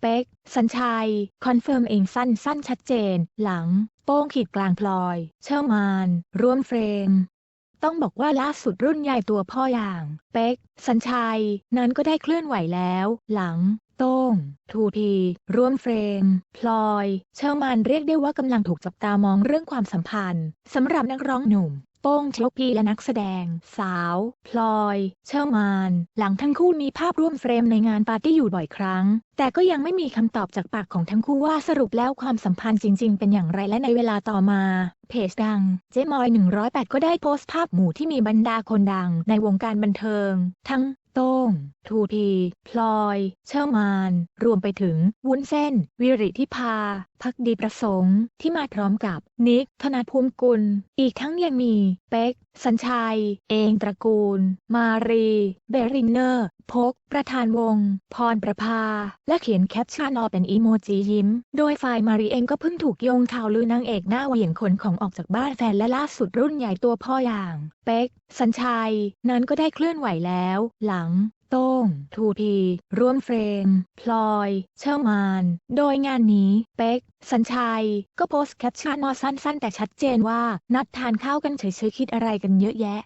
เป๊กสัญชัย คอนเฟิร์มเองสั้นสั้นชัดเจน หลัง โป้งขีดกลางพลอย เชอร์มาน ร่วมเฟรม ต้องบอกว่าล่าสุดรุ่นใหญ่ตัวพ่ออย่าง เป๊กสัญชัย นั้นก็ได้เคลื่อนไหวแล้ว หลังโต้ง ทูพี ร่วมเฟรม พลอย เชอร์มานเรียกได้ว่ากำลังถูกจับตามองเรื่องความสัมพันธ์สำหรับนักร้องหนุ่ม โป้งชกพีและนักแสดง สาว พลอย เชอร์มาน หลังทั้งคู่มีภาพร่วมเฟรมในงานปาร์ตี้อยู่บ่อยครั้ง แต่ก็ยังไม่มีคำตอบจากปากของทั้งคู่ว่าสรุปแล้วความสัมพันธ์จริง ๆ เป็นอย่างไรและในเวลาต่อมา เพจดัง เจมอย 108 ก็ได้โพสต์ภาพหมู่ที่มีบรรดาคนดังในวงการบันเทิง ทั้งโต้ง ทูพีพลอย เชอร์มาน รวมไปถึง วุ้นเส้น วิริธิภาพักดีประสงค์ ที่มาพร้อมกับนิก ธนาภูมิกุล อีกทั้งยังมีเป๊กสัญชัย เองตระกูล มารี เบรินเนอร์ พก ประธานวง พรประภา และเขียนแคปชั่นออกเป็นอีโมจิยิ้ม โดยฝ่ายมารีเองก็เพิ่งถูกโยงข่าวลือนางเอกหน้าเหวี่ยงขนของออกจากบ้านแฟนและล่าสุดรุ่นใหญ่ตัวพ่ออย่าง เป๊กสัญชัย นั้นก็ได้เคลื่อนไหวแล้ว หลัง โต้ง ทูพี ร่วมเฟรม พลอย เชอร์มาน โดยงานนี้เป๊ก สัญชัย ก็โพสต์แคปชั่นนอสั้นๆ แต่ชัดเจนว่า นัดทานข้าวกันเฉยๆ คิดอะไรกันเยอะแยะ